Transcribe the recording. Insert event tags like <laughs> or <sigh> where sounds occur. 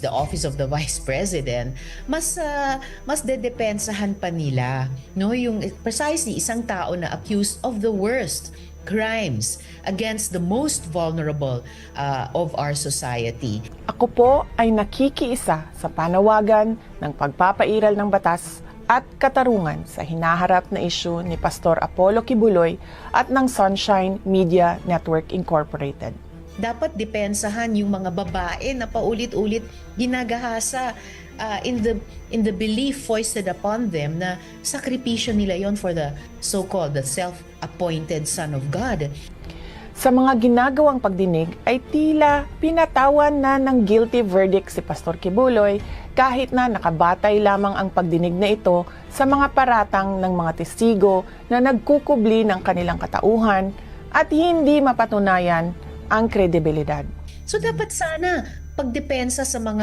the office of the <laughs> vice president, mas ah, mas dedepensahan pa nila no yung precisely isang tao na accused of the worst crimes against the most vulnerable ah, of our society. Ako po ay nakikiisa sa panawagan ng pagpapairal ng batas at katarungan sa hinaharap na isyu ni Pastor Apollo Kibuloy at ng Sunshine Media Network Incorporated. Dapat depensahan yung mga babae na paulit-ulit ginagahasa uh, in the in the belief foisted upon them na sakripisyo nila yon for the so-called the self-appointed son of God. Sa mga ginagawang pagdinig ay tila pinatawan na ng guilty verdict si Pastor Kibuloy kahit na nakabatay lamang ang pagdinig na ito sa mga paratang ng mga testigo na nagkukubli ng kanilang katauhan at hindi mapatunayan ang kredibilidad. So dapat sana pagdepensa sa mga